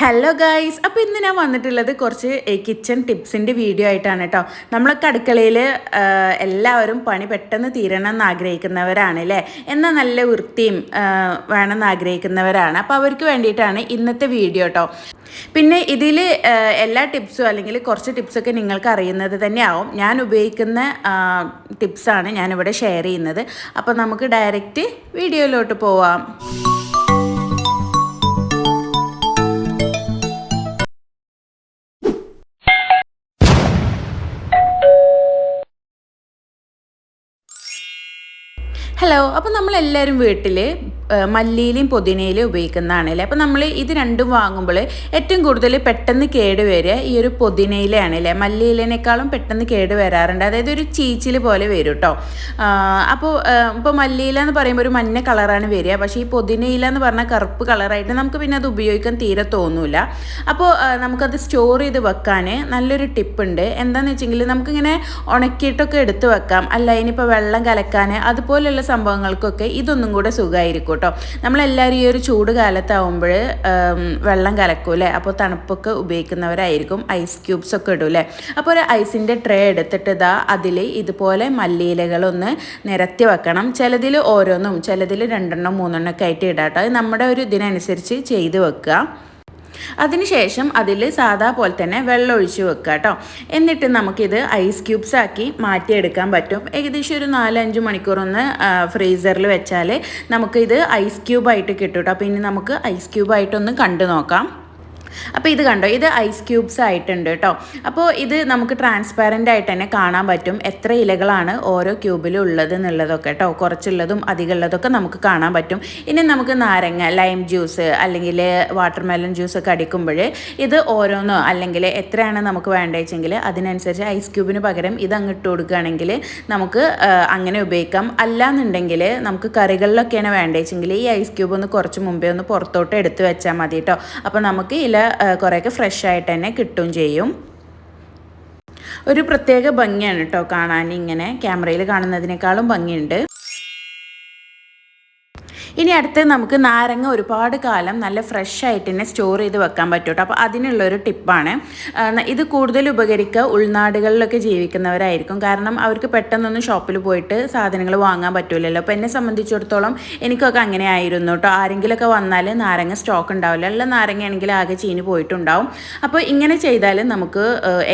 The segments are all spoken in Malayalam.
ഹലോ ഗൈസ് അപ്പോൾ ഇന്ന് ഞാൻ വന്നിട്ടുള്ളത് കുറച്ച് കിച്ചൺ ടിപ്സിന്റെ വീഡിയോ ആയിട്ടാണ് കേട്ടോ നമ്മളൊക്കെ അടുക്കളയിൽ എല്ലാവരും പണി പെട്ടെന്ന് തീരണം എന്ന് ആഗ്രഹിക്കുന്നവരാണ് അല്ലേ എന്നാൽ നല്ല വൃത്തിയും വേണമെന്ന് ആഗ്രഹിക്കുന്നവരാണ്. അപ്പോൾ അവർക്ക് വേണ്ടിയിട്ടാണ് ഇന്നത്തെ വീഡിയോ കേട്ടോ പിന്നെ ഇതിൽ എല്ലാ ടിപ്സും അല്ലെങ്കിൽ കുറച്ച് ടിപ്സൊക്കെ നിങ്ങൾക്ക് അറിയുന്നത് തന്നെയാവും. ഞാൻ ഉപയോഗിക്കുന്ന ടിപ്സാണ് ഞാനിവിടെ ഷെയർ ചെയ്യുന്നത്. അപ്പോൾ നമുക്ക് ഡയറക്റ്റ് വീഡിയോയിലോട്ട് പോവാം. ഹലോ അപ്പോൾ നമ്മളെല്ലാവരും വീട്ടിൽ മല്ലിയിലും പുതിനയിലും ഉപയോഗിക്കുന്നതാണ് അല്ലേ അപ്പോൾ നമ്മൾ ഇത് രണ്ടും വാങ്ങുമ്പോൾ ഏറ്റവും കൂടുതൽ പെട്ടെന്ന് കേട് വരിക ഈ ഒരു പുതിനയിലാണല്ലേ അല്ലേ മല്ലിയിലേനേക്കാളും പെട്ടെന്ന് കേട് വരാറുണ്ട്. അതായത് ഒരു ചീച്ചിൽ പോലെ വരും കേട്ടോ അപ്പോൾ ഇപ്പോൾ മല്ലിയില എന്ന് പറയുമ്പോൾ ഒരു മഞ്ഞ കളറാണ് വരിക. പക്ഷേ ഈ പുതിനയില എന്ന് പറഞ്ഞാൽ കറുപ്പ് കളറായിട്ട് നമുക്ക് പിന്നെ അത് ഉപയോഗിക്കാൻ തീരെ തോന്നില്ല അപ്പോൾ നമുക്കത് സ്റ്റോർ ചെയ്ത് വെക്കാൻ നല്ലൊരു ടിപ്പുണ്ട്. എന്താണെന്ന് വെച്ചെങ്കിൽ നമുക്കിങ്ങനെ ഉണക്കിയിട്ടൊക്കെ എടുത്ത് വെക്കാം. അല്ല ഇനിയിപ്പോൾ വെള്ളം കലക്കാൻ അതുപോലെയുള്ള സംഭവങ്ങൾക്കൊക്കെ ഇതൊന്നും കൂടെ സുഖമായിരിക്കും കേട്ടോ. നമ്മളെല്ലാവരും ഈ ഒരു ചൂട് കാലത്താവുമ്പോൾ വെള്ളം കലക്കും അല്ലേ? അപ്പോൾ തണുപ്പൊക്കെ ഉപയോഗിക്കുന്നവരായിരിക്കും. ഐസ് ക്യൂബ്സ് ഒക്കെ ഇടും അല്ലേ? അപ്പോൾ ഒരു ഐസിന്റെ ട്രേ എടുത്തിട്ട് ഇതാ അതിൽ ഇതുപോലെ മല്ലിയിലകളൊന്ന് നിരത്തി വെക്കണം. ചിലതിൽ ഓരോന്നും ചിലതിൽ രണ്ടെണ്ണം മൂന്നെണ്ണം ഒക്കെ ആയിട്ട് ഇടാം കേട്ടോ. അത് നമ്മുടെ ഒരു ഇതിനനുസരിച്ച് ചെയ്ത് വെക്കുക. അതിനുശേഷം അതിൽ സാധാ പോലെ തന്നെ വെള്ളം ഒഴിച്ച് വെക്കുക കേട്ടോ. എന്നിട്ട് നമുക്കിത് ഐസ് ക്യൂബ്സ് ആക്കി മാറ്റിയെടുക്കാൻ പറ്റും. ഏകദേശം ഒരു നാലഞ്ച് മണിക്കൂറൊന്ന് ഫ്രീസറിൽ വെച്ചാൽ നമുക്കിത് ഐസ് ക്യൂബായിട്ട് കിട്ടും കേട്ടോ. അപ്പോൾ ഇനി നമുക്ക് ഐസ് ക്യൂബായിട്ടൊന്ന് കണ്ടു നോക്കാം. അപ്പോൾ ഇത് കണ്ടോ? ഇത് ഐസ് ക്യൂബ്സ് ആയിട്ടുണ്ട് കേട്ടോ അപ്പോൾ ഇത് നമുക്ക് ട്രാൻസ്പാരന്റ് ആയിട്ട് തന്നെ കാണാൻ പറ്റും എത്ര ഇലകളാണ് ഓരോ ക്യൂബിലും ഉള്ളത് എന്നുള്ളതൊക്കെ കേട്ടോ കുറച്ചുള്ളതും അധികമുള്ളതൊക്കെ നമുക്ക് കാണാൻ പറ്റും. ഇനി നമുക്ക് നാരങ്ങ ലൈം ജ്യൂസ് അല്ലെങ്കിൽ വാട്ടർമെലൺ ജ്യൂസ് ഒക്കെ അടിക്കുമ്പോൾ ഇത് ഓരോന്നോ അല്ലെങ്കിൽ എത്രയാണ് നമുക്ക് വേണ്ടതെങ്കിൽ അതിനനുസരിച്ച് ഐസ് ക്യൂബിന് പകരം ഇത് അങ്ങ് ഇട്ട് കൊടുക്കുകയാണെങ്കിൽ നമുക്ക് അങ്ങനെ ഉപയോഗിക്കാം. അല്ലാന്നുണ്ടെങ്കിൽ നമുക്ക് കറികളിലൊക്കെയാണ് വേണ്ടതെങ്കിൽ ഈ ഐസ് ക്യൂബ് ഒന്ന് കുറച്ച് മുമ്പേ ഒന്ന് പുറത്തോട്ട് എടുത്ത് വെച്ചാൽ മതി കേട്ടോ അപ്പോൾ നമുക്ക് ഇല കുറേയൊക്കെ ഫ്രഷ് ആയിട്ട് തന്നെ കിട്ടും ചെയ്യും. ഒരു പ്രത്യേക ഭംഗിയാണ് കേട്ടോ കാണാൻ ഇങ്ങനെ. ക്യാമറയിൽ കാണുന്നതിനേക്കാളും ഭംഗിയുണ്ട്. ഇനി അടുത്ത് നമുക്ക് നാരങ്ങ ഒരുപാട് കാലം നല്ല ഫ്രഷ് ആയിട്ട് തന്നെ സ്റ്റോർ ചെയ്ത് വെക്കാൻ പറ്റും കേട്ടോ. അപ്പോൾ അതിനുള്ളൊരു ടിപ്പാണ് ഇത് കൂടുതൽ ഉപകരിക്കുക. ഉൾനാടുകളിലൊക്കെ ജീവിക്കുന്നവരായിരിക്കും. കാരണം അവർക്ക് പെട്ടെന്നൊന്നും ഷോപ്പിൽ പോയിട്ട് സാധനങ്ങൾ വാങ്ങാൻ പറ്റൂലല്ലോ. അപ്പോൾ എന്നെ സംബന്ധിച്ചിടത്തോളം എനിക്കൊക്കെ അങ്ങനെ ആയിരുന്നു കേട്ടോ. ആരെങ്കിലുമൊക്കെ വന്നാൽ നാരങ്ങ സ്റ്റോക്ക് ഉണ്ടാവില്ല. ഉള്ള നാരങ്ങയാണെങ്കിൽ ആകെ ചീഞ്ഞ് പോയിട്ടുണ്ടാവും. അപ്പോൾ ഇങ്ങനെ ചെയ്താൽ നമുക്ക്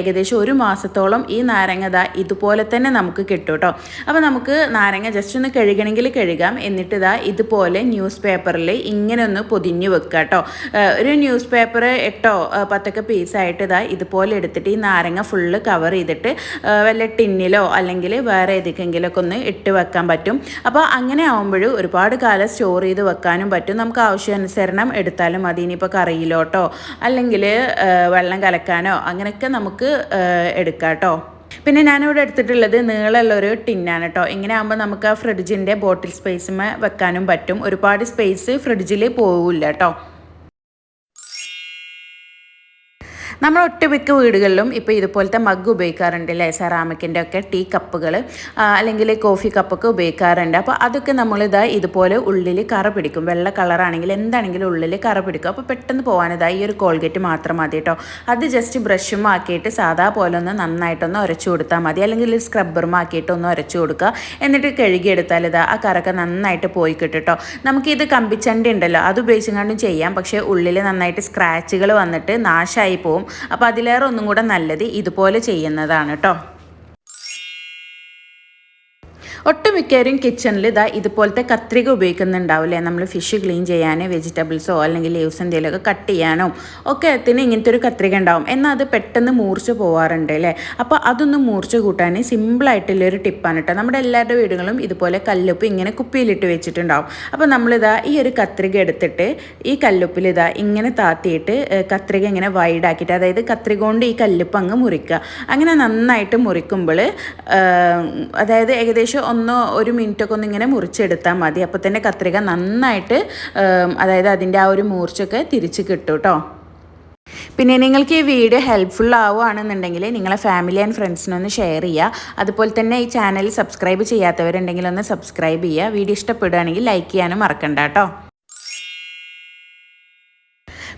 ഏകദേശം ഒരു മാസത്തോളം ഈ നാരങ്ങ ഇതുപോലെ തന്നെ നമുക്ക് കിട്ടും കേട്ടോ. അപ്പോൾ നമുക്ക് നാരങ്ങ ജസ്റ്റ് ഒന്ന് കഴുകണമെങ്കിൽ കഴുകാം. എന്നിട്ട് ഇതാ ഇതുപോലെ ന്യൂസ് പേപ്പറിൽ ഇങ്ങനെ ഒന്ന് പൊതിഞ്ഞു വെക്കുക കേട്ടോ. ഒരു ന്യൂസ് പേപ്പർ എട്ടോ പത്തൊക്കെ പീസായിട്ട് ഇതാ ഇതുപോലെ എടുത്തിട്ട് ഈ നാരങ്ങ ഫുള്ള് കവർ ചെയ്തിട്ട് വല്ല ടിന്നിലോ അല്ലെങ്കിൽ വേറെ ഏതൊക്കെങ്കിലൊക്കെ ഒന്ന് ഇട്ട് വെക്കാൻ പറ്റും. അപ്പോൾ അങ്ങനെ ആകുമ്പോഴും ഒരുപാട് കാലം സ്റ്റോർ ചെയ്ത് വെക്കാനും പറ്റും. നമുക്ക് ആവശ്യാനുസരണം എടുത്താലും മതി. ഇനിയിപ്പോൾ കറിയിലോട്ടോ അല്ലെങ്കിൽ വെള്ളം കലക്കാനോ അങ്ങനെയൊക്കെ നമുക്ക് എടുക്കാം കേട്ടോ. പിന്നെ ഞാനിവിടെ എടുത്തിട്ടുള്ളത് നീളമുള്ള ഒരു ടിന്നാണ് കേട്ടോ. ഇങ്ങനെ ആകുമ്പോൾ നമുക്ക് ആ ഫ്രിഡ്ജിന്റെ ബോട്ടിൽ സ്പേസ് വെക്കാനും പറ്റും. ഒരുപാട് സ്പേസ് ഫ്രിഡ്ജിൽ പോവില്ല കേട്ടോ. നമ്മൾ ഒട്ടുമിക്ക വീടുകളിലും ഇപ്പോൾ ഇതുപോലത്തെ മഗ് ഉപയോഗിക്കാറുണ്ട് അല്ലേ? സെറാമിക്കിന്റെ ഒക്കെ ടീ കപ്പുകൾ അല്ലെങ്കിൽ കോഫി കപ്പൊക്കെ ഉപയോഗിക്കാറുണ്ട്. അപ്പോൾ അതൊക്കെ നമ്മളിതാ ഇതുപോലെ ഉള്ളിൽ കറ പിടിക്കും. വെള്ള കളറാണെങ്കിൽ എന്താണെങ്കിലും ഉള്ളിൽ കറ പിടിക്കും. അപ്പോൾ പെട്ടെന്ന് പോകാനിതാ ഈ ഒരു കോൾഗേറ്റ് മാത്രം മതി കേട്ടോ. അത് ജസ്റ്റ് ബ്രഷും ആക്കിയിട്ട് സാധാ പോലെ ഒന്ന് നന്നായിട്ടൊന്ന് ഉരച്ചു കൊടുത്താൽ മതി. അല്ലെങ്കിൽ സ്ക്രബ്ബറും ആക്കിയിട്ട് ഒന്ന് ഉരച്ചു കൊടുക്കുക. എന്നിട്ട് കഴുകിയെടുത്താൽ ഇതാ ആ കറൊക്കെ നന്നായിട്ട് പോയി കിട്ടും കേട്ടോ. നമുക്കിത് കമ്പിച്ചണ്ടി ഉണ്ടല്ലോ. അത് ഉപയോഗിച്ചുകൊണ്ടും ചെയ്യാം. പക്ഷേ ഉള്ളിൽ നന്നായിട്ട് സ്ക്രാച്ചുകൾ വന്നിട്ട് നാശമായി പോവും. അപ്പോൾ അതിലേറെ ഒന്നും കൂടെ നല്ലത് ഇതുപോലെ ചെയ്യുന്നതാണ് കേട്ടോ. ഒട്ടുമിക്കവരും കിച്ചണിൽ ഇതാ ഇതുപോലത്തെ കത്രിക ഉപയോഗിക്കുന്നുണ്ടാവില്ലേ? നമ്മൾ ഫിഷ് ക്ലീൻ ചെയ്യാൻ വെജിറ്റബിൾസോ അല്ലെങ്കിൽ ലീവ്സ് എന്തെങ്കിലുമൊക്കെ കട്ട് ചെയ്യാനോ ഒക്കെ അതിന് ഇങ്ങനത്തെ ഒരു കത്രിക ഉണ്ടാവും. എന്നാൽ അത് പെട്ടെന്ന് മൂർച്ച് പോവാറുണ്ട് അല്ലേ? അപ്പോൾ അതൊന്ന് മൂർച്ച് കൂട്ടാൻ സിമ്പിളായിട്ടുള്ളൊരു ടിപ്പാണ് കേട്ടോ. നമ്മുടെ എല്ലാവരുടെ വീടുകളും ഇതുപോലെ കല്ലുപ്പ് ഇങ്ങനെ കുപ്പിയിലിട്ട് വെച്ചിട്ടുണ്ടാവും. അപ്പോൾ നമ്മളിതാ ഈ ഒരു കത്രിക എടുത്തിട്ട് ഈ കല്ലുപ്പിൽ ഇതാ ഇങ്ങനെ താത്തിയിട്ട് കത്രിക ഇങ്ങനെ വൈഡാക്കിയിട്ട് അതായത് കത്രിക കൊണ്ട് ഈ കല്ലുപ്പ് അങ്ങ് മുറിക്കുക. അങ്ങനെ നന്നായിട്ട് മുറിക്കുമ്പോൾ അതായത് ഏകദേശം ഒന്ന് ഒരു മിനിറ്റൊക്കെ ഒന്ന് ഇങ്ങനെ മുറിച്ചെടുത്താൽ മതി. അപ്പോൾ തന്നെ കത്രിക നന്നായിട്ട് അതായത് അതിന്റെ ആ ഒരു മൂർച്ചയൊക്കെ തിരിച്ച് കിട്ടും കേട്ടോ പിന്നെ നിങ്ങൾക്ക് ഈ വീഡിയോ ഹെൽപ്ഫുൾ ആവുകയാണെന്നുണ്ടെങ്കിൽ നിങ്ങളെ ഫാമിലി ആൻഡ് ഫ്രണ്ട്സിനൊന്ന് ഷെയർ ചെയ്യുക. അതുപോലെ തന്നെ ഈ ചാനൽ സബ്സ്ക്രൈബ് ചെയ്യാത്തവരുണ്ടെങ്കിൽ ഒന്ന് സബ്സ്ക്രൈബ് ചെയ്യുക. വീഡിയോ ഇഷ്ടപ്പെടുകയാണെങ്കിൽ ലൈക്ക് ചെയ്യാനും മറക്കണ്ട കേട്ടോ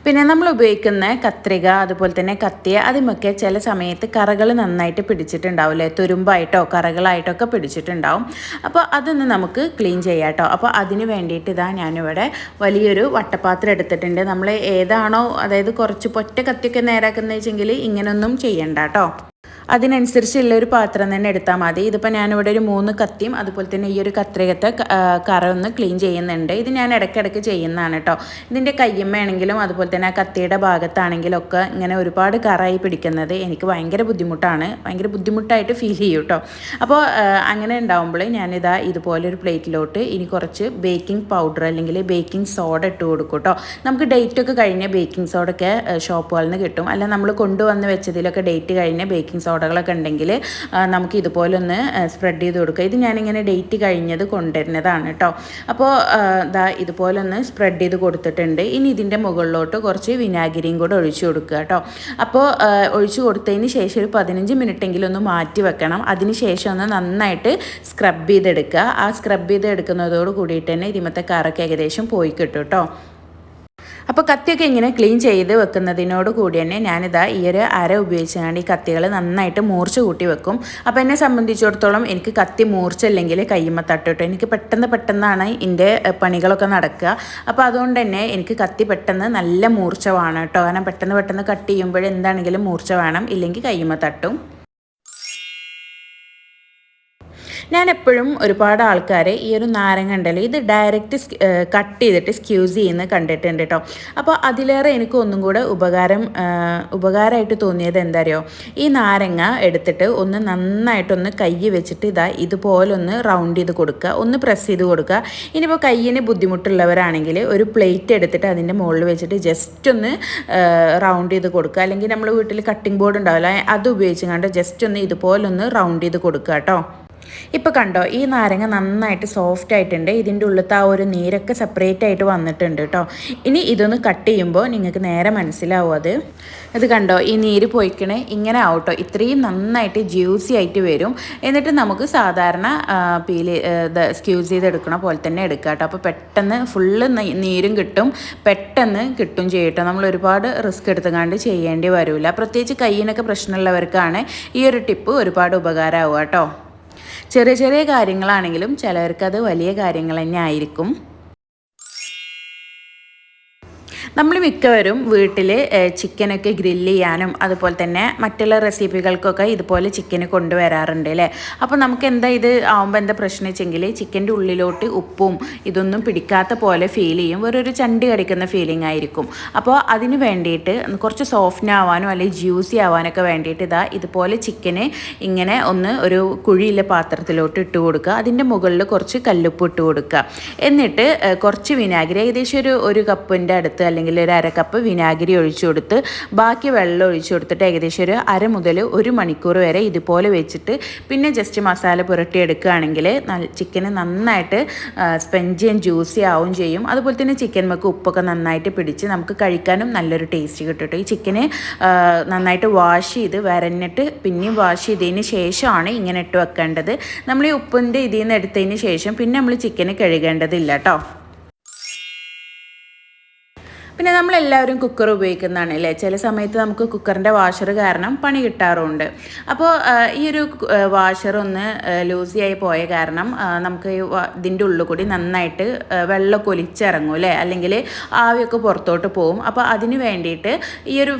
പിന്നെ നമ്മൾ ഉപയോഗിക്കുന്ന കത്രിക അതുപോലെ തന്നെ കത്തിയ അതിമൊക്കെ ചില സമയത്ത് കറകൾ നന്നായിട്ട് പിടിച്ചിട്ടുണ്ടാവില്ലേ തുരുമ്പായിട്ടോ കറകളായിട്ടോ ഒക്കെ പിടിച്ചിട്ടുണ്ടാവും. അപ്പോൾ അതൊന്ന് നമുക്ക് ക്ലീൻ ചെയ്യാം കേട്ടോ അപ്പോൾ അതിന് വേണ്ടിയിട്ട് ഇതാ ഞാനിവിടെ വലിയൊരു വട്ടപാത്രം എടുത്തിട്ടുണ്ട്. നമ്മൾ ഏതാണോ അതായത് കുറച്ച് പൊറ്റ കത്തിയൊക്കെ നേരാക്കുന്നത് വെച്ചെങ്കിൽ ഇങ്ങനൊന്നും ചെയ്യണ്ട കേട്ടോ അതിനനുസരിച്ചുള്ള ഒരു പാത്രം തന്നെ എടുത്താൽ മതി. ഇതിപ്പോൾ ഞാനിവിടെ ഒരു മൂന്ന് കത്തിയും അതുപോലെ തന്നെ ഈ ഒരു കത്രികത്തെ കറ ഒന്ന് ക്ലീൻ ചെയ്യുന്നുണ്ട്. ഇത് ഞാൻ ഇടയ്ക്കിടയ്ക്ക് ചെയ്യുന്നതാണ് കേട്ടോ ഇതിന്റെ കയ്യമ്മയാണെങ്കിലും അതുപോലെ തന്നെ ആ കത്തിയുടെ ഭാഗത്താണെങ്കിലും ഒക്കെ ഇങ്ങനെ ഒരുപാട് കറായി പിടിക്കുന്നത് എനിക്ക് ഭയങ്കര ബുദ്ധിമുട്ടാണ്. ഭയങ്കര ബുദ്ധിമുട്ടായിട്ട് ഫീൽ ചെയ്യും കേട്ടോ അപ്പോൾ അങ്ങനെ ഉണ്ടാകുമ്പോൾ ഞാനിതാ ഇതുപോലെ ഒരു പ്ലേറ്റിലോട്ട് ഇനി കുറച്ച് ബേക്കിംഗ് പൗഡർ അല്ലെങ്കിൽ ബേക്കിംഗ് സോഡ ഇട്ട് കൊടുക്കും കേട്ടോ നമുക്ക് ഡേറ്റ് ഒക്കെ കഴിഞ്ഞ ബേക്കിംഗ് സോഡ ഒക്കെ ഷോപ്പുകളിൽ നിന്ന് കിട്ടും. അല്ല നമ്മൾ കൊണ്ടുവന്ന് വെച്ചതിലൊക്കെ ഡേറ്റ് കഴിഞ്ഞ ബേക്കിംഗ് സോഡ സോഡകളൊക്കെ ഉണ്ടെങ്കിൽ നമുക്ക് ഇതുപോലെ ഒന്ന് സ്പ്രെഡ് ചെയ്ത് കൊടുക്കുക. ഇത് ഞാനിങ്ങനെ ഡേറ്റ് കഴിഞ്ഞത് കൊണ്ടുവരുന്നതാണ് കേട്ടോ അപ്പോൾ ഇതാ ഇതുപോലെ ഒന്ന് സ്പ്രെഡ് ചെയ്ത് കൊടുത്തിട്ടുണ്ട്. ഇനി ഇതിന്റെ മുകളിലോട്ട് കുറച്ച് വിനാഗിരിയും കൂടെ ഒഴിച്ചു കൊടുക്കുക കേട്ടോ അപ്പോൾ ഒഴിച്ചു കൊടുത്തതിന് ശേഷം ഒരു പതിനഞ്ച് മിനിറ്റെങ്കിലും ഒന്ന് മാറ്റി വെക്കണം. അതിന് ശേഷം ഒന്ന് നന്നായിട്ട് സ്ക്രബ് ചെയ്തെടുക്കുക. ആ സ്ക്രബ് ചെയ്ത് എടുക്കുന്നതോട് കൂടിയിട്ട് തന്നെ ഇതിമത്തെ കറക്ക് ഏകദേശം പോയി കിട്ടും കേട്ടോ അപ്പോൾ കത്തിയൊക്കെ ഇങ്ങനെ ക്ലീൻ ചെയ്ത് വെക്കുന്നതിനോട് കൂടി തന്നെ ഞാനിതാ ഈ ഒരു അര ഉപയോഗിച്ചാണ് ഈ കത്തികൾ നന്നായിട്ട് മൂർച്ച കൂട്ടി വെക്കും. അപ്പോൾ എന്നെ സംബന്ധിച്ചിടത്തോളം എനിക്ക് കത്തി മൂർച്ചല്ലെങ്കിൽ കയ്യുമ്മ തട്ടിട്ടോ എനിക്ക് പെട്ടെന്ന് പെട്ടെന്നാണ് എന്റെ പണികളൊക്കെ നടക്കുക. അപ്പോൾ അതുകൊണ്ട് തന്നെ എനിക്ക് കത്തി പെട്ടെന്ന് നല്ല മൂർച്ച വേണം കേട്ടോ. കാരണം പെട്ടെന്ന് പെട്ടെന്ന് കട്ട് ചെയ്യുമ്പോൾ എന്താണെങ്കിലും മൂർച്ച വേണം. ഇല്ലെങ്കിൽ കയ്യുമ്മ തട്ടും. ഞാൻ എപ്പോഴും ഒരുപാട് ആൾക്കാരെ ഈ ഒരു നാരങ്ങ ഉണ്ടല്ലോ ഇത് ഡയറക്റ്റ് കട്ട് ചെയ്തിട്ട് സ്ക്യൂസ് ചെയ്യുന്ന കണ്ടിട്ടുണ്ട് കേട്ടോ അപ്പോൾ അതിലേറെ എനിക്ക് ഒന്നും കൂടെ ഉപകാരം ഉപകാരമായിട്ട് തോന്നിയത് എന്താ അറിയോ ഈ നാരങ്ങ എടുത്തിട്ട് ഒന്ന് നന്നായിട്ടൊന്ന് കൈ വെച്ചിട്ട് ഇതാ ഇതുപോലൊന്ന് റൗണ്ട് ചെയ്ത് കൊടുക്കുക. ഒന്ന് പ്രസ് ചെയ്ത് കൊടുക്കുക. ഇനിയിപ്പോൾ കയ്യിന് ബുദ്ധിമുട്ടുള്ളവരാണെങ്കിൽ ഒരു പ്ലേറ്റ് എടുത്തിട്ട് അതിന്റെ മുകളിൽ വെച്ചിട്ട് ജസ്റ്റ് ഒന്ന് റൗണ്ട് ചെയ്ത് കൊടുക്കുക. അല്ലെങ്കിൽ നമ്മൾ വീട്ടിൽ കട്ടിംഗ് ബോർഡ് ഉണ്ടാവില്ല അത് ഉപയോഗിച്ചുകൊണ്ട് ജസ്റ്റ് ഒന്ന് ഇതുപോലൊന്ന് റൗണ്ട് ചെയ്ത് കൊടുക്കുക കേട്ടോ ഇപ്പോൾ കണ്ടോ ഈ നാരങ്ങ നന്നായിട്ട് സോഫ്റ്റ് ആയിട്ടുണ്ട്. ഇതിന്റെ ഉള്ളിലത്തെ ആ ഒരു നീരൊക്കെ സെപ്പറേറ്റ് ആയിട്ട് വന്നിട്ടുണ്ട് കേട്ടോ ഇനി ഇതൊന്ന് കട്ട് ചെയ്യുമ്പോൾ നിങ്ങൾക്ക് നേരെ മനസ്സിലാവും അത്. ഇത് കണ്ടോ ഈ നീര് പോയിക്കണേ ഇങ്ങനെ ആവട്ടോ. ഇത്രയും നന്നായിട്ട് ജ്യൂസി ആയിട്ട് വരും. എന്നിട്ട് നമുക്ക് സാധാരണ പീൽ സ്ക്യൂസ് ചെയ്തെടുക്കണ പോലെ തന്നെ എടുക്കുക കേട്ടോ അപ്പോൾ പെട്ടെന്ന് ഫുള്ള് നീരും കിട്ടും. പെട്ടെന്ന് കിട്ടും ചെയ്യട്ടോ നമ്മൾ ഒരുപാട് റിസ്ക് എടുത്തുകൊണ്ട് ചെയ്യേണ്ടി വരില്ല പ്രത്യേകിച്ച് കയ്യിനൊക്കെ പ്രശ്നമുള്ളവർക്കാണ് ഈ ഒരു ടിപ്പ് ഒരുപാട് ഉപകാരമാവുക കേട്ടോ ചെറിയ ചെറിയ കാര്യങ്ങളാണെങ്കിലും ചിലവർക്കത് വലിയ കാര്യങ്ങൾ തന്നെ ആയിരിക്കും നമ്മൾ മിക്കവരും വീട്ടിൽ ചിക്കനൊക്കെ ഗ്രില്ല് ചെയ്യാനും അതുപോലെ തന്നെ മറ്റുള്ള റെസിപ്പികൾക്കൊക്കെ ഇതുപോലെ ചിക്കന് കൊണ്ടുവരാറുണ്ട് അല്ലേ അപ്പോൾ നമുക്ക് എന്താ ഇത് ആവുമ്പോൾ എന്താ പ്രശ്നം വെച്ചെങ്കിൽ ചിക്കന്റെ ഉള്ളിലോട്ട് ഉപ്പും ഇതൊന്നും പിടിക്കാത്ത പോലെ ഫീൽ ചെയ്യും. വേറൊരു ചണ്ടി കടിക്കുന്ന ഫീലിംഗ് ആയിരിക്കും. അപ്പോൾ അതിന് വേണ്ടിയിട്ട് കുറച്ച് സോഫ്റ്റ് ആവാനും അല്ലെങ്കിൽ ജ്യൂസി ആവാനൊക്കെ വേണ്ടിയിട്ട് ഇതാ ഇതുപോലെ ചിക്കന് ഇങ്ങനെ ഒന്ന് ഒരു കുഴിയിലെ പാത്രത്തിലോട്ട് ഇട്ട് കൊടുക്കുക. അതിന്റെ മുകളിൽ കുറച്ച് കല്ലുപ്പ് ഇട്ട് കൊടുക്കുക. എന്നിട്ട് കുറച്ച് വിനാഗിരി ഏകദേശം ഒരു ഒരു കപ്പിന്റെ അടുത്ത് അല്ലെങ്കിൽ അല്ലെങ്കിൽ ഒരു അര കപ്പ് വിനാഗിരി ഒഴിച്ചു കൊടുത്ത് ബാക്കി വെള്ളം ഒഴിച്ചു കൊടുത്തിട്ട് ഏകദേശം ഒരു അര മുതൽ ഒരു മണിക്കൂർ വരെ ഇതുപോലെ വെച്ചിട്ട് പിന്നെ ജസ്റ്റ് മസാല പുരട്ടി എടുക്കുകയാണെങ്കിൽ ചിക്കന് നന്നായിട്ട് സ്പെഞ്ചിയും ജ്യൂസി ആവും ചെയ്യും. അതുപോലെ തന്നെ ചിക്കൻ മക്ക് ഉപ്പൊക്കെ നന്നായിട്ട് പിടിച്ച് നമുക്ക് കഴിക്കാനും നല്ലൊരു ടേസ്റ്റ് കിട്ടും ഈ ചിക്കന് നന്നായിട്ട് വാഷ് ചെയ്ത് വരഞ്ഞിട്ട് പിന്നെയും വാഷ് ചെയ്തതിന് ശേഷമാണ് ഇങ്ങനെ ഇട്ട് വെക്കേണ്ടത്. നമ്മൾ ഈ ഉപ്പിന്റെ ഇതിൽ നിന്ന് എടുത്തതിന് ശേഷം പിന്നെ നമ്മൾ ചിക്കന് കഴുകേണ്ടതില്ല കേട്ടോ പിന്നെ നമ്മളെല്ലാവരും കുക്കർ ഉപയോഗിക്കുന്നതാണ് അല്ലേ? ചില സമയത്ത് നമുക്ക് കുക്കറിന്റെ വാഷർ കാരണം പണി കിട്ടാറുണ്ട്. അപ്പോൾ ഈ ഒരു വാഷർ ഒന്ന് ലൂസിയായി പോയ കാരണം നമുക്ക് ഇതിന്റെ ഉള്ളിൽ കൂടി നന്നായിട്ട് വെള്ളമൊക്കെ ഒലിച്ചിറങ്ങും അല്ലേ? അല്ലെങ്കിൽ ആവിയൊക്കെ പുറത്തോട്ട് പോകും അപ്പോൾ അതിന് വേണ്ടിയിട്ട് ഈ ഒരു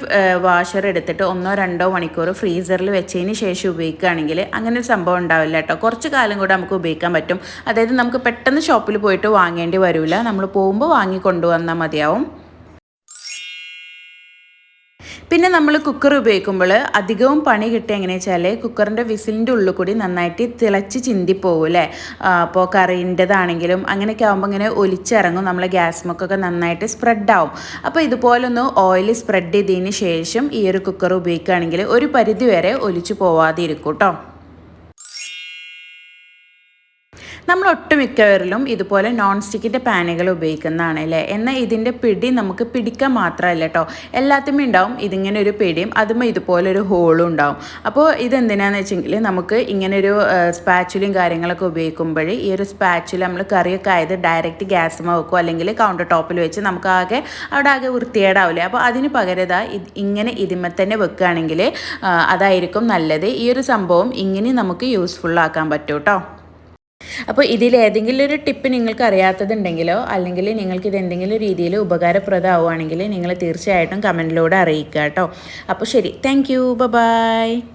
വാഷർ എടുത്തിട്ട് ഒന്നോ രണ്ടോ മണിക്കൂർ ഫ്രീസറിൽ വെച്ചതിന് ശേഷം ഉപയോഗിക്കുകയാണെങ്കിൽ അങ്ങനെ ഒരു സംഭവം ഉണ്ടാവില്ല കേട്ടോ. കുറച്ച് കാലം കൂടെ നമുക്ക് ഉപയോഗിക്കാൻ പറ്റും. അതായത് നമുക്ക് പെട്ടെന്ന് ഷോപ്പിൽ പോയിട്ട് വാങ്ങേണ്ടി വരില്ല നമ്മൾ പോകുമ്പോൾ വാങ്ങി കൊണ്ടുവന്നാൽ മതിയാവും. പിന്നെ നമ്മൾ കുക്കർ ഉപയോഗിക്കുമ്പോൾ അധികവും പണി കിട്ടുക എങ്ങനെയാ വെച്ചാൽ കുക്കറിന്റെ വിസിലിന്റെ ഉള്ളിൽ കൂടി നന്നായിട്ട് തിളച്ച് ചിന്തിപ്പോകും അല്ലേ അപ്പോൾ കറിന്റെതാണെങ്കിലും അങ്ങനെയൊക്കെ ആകുമ്പോൾ ഇങ്ങനെ ഒലിച്ചിറങ്ങും. നമ്മളെ ഗ്യാസ് മുക്കൊക്കെ നന്നായിട്ട് സ്പ്രെഡാവും അപ്പോൾ ഇതുപോലൊന്ന് ഓയിൽ സ്പ്രെഡ് ചെയ്തതിന് ശേഷം ഈ ഒരു കുക്കർ ഉപയോഗിക്കുകയാണെങ്കിൽ ഒരു പരിധി വരെ ഒലിച്ചു പോവാതെ ഇരിക്കും കേട്ടോ നമ്മൾ ഒട്ടുമിക്കവരിലും ഇതുപോലെ നോൺ സ്റ്റിക്കിന്റെ പാനുകൾ ഉപയോഗിക്കുന്നതാണ് അല്ലേ? എന്നാൽ ഇതിന്റെ പിടി നമുക്ക് പിടിക്കാൻ മാത്രമല്ല കേട്ടോ എല്ലാത്തിനും ഉണ്ടാവും ഇതിങ്ങനെ ഒരു പിടിയും അതുമ്പോൾ ഇതുപോലെ ഒരു ഹോളും ഉണ്ടാവും. അപ്പോൾ ഇതെന്തിനാന്ന് വെച്ചെങ്കിൽ നമുക്ക് ഇങ്ങനെ ഒരു സ്പാച്ചുലും കാര്യങ്ങളൊക്കെ ഉപയോഗിക്കുമ്പോൾ ഈ ഒരു സ്പാച്ചുല നമ്മൾ കറിയൊക്കെ ആയത് ഡയറക്റ്റ് ഗ്യാസ് വെക്കും അല്ലെങ്കിൽ കൗണ്ടർ ടോപ്പിൽ വെച്ച് നമുക്ക് ആകെ അവിടെ ആകെ വൃത്തികേടാവില്ലേ അപ്പോൾ അതിന് പകരത ഇങ്ങനെ ഇതിമ തന്നെ വെക്കുകയാണെങ്കിൽ അതായിരിക്കും നല്ലത്. ഈ ഒരു സംഭവം ഇങ്ങനെ നമുക്ക് യൂസ്ഫുൾ ആക്കാൻ പറ്റും കേട്ടോ അപ്പോൾ ഇതിൽ ഏതെങ്കിലും ഒരു ടിപ്പ് നിങ്ങൾക്ക് അറിയാത്തതുണ്ടെങ്കിലോ അല്ലെങ്കിൽ നിങ്ങൾക്ക് ഇത് എന്തെങ്കിലും രീതിയിൽ ഉപകാരപ്രദമാവുകയാണെങ്കിൽ നിങ്ങൾ തീർച്ചയായിട്ടും കമന്റിലൂടെ അറിയിക്കുക കേട്ടോ. അപ്പോൾ ശരി താങ്ക് യു ബൈ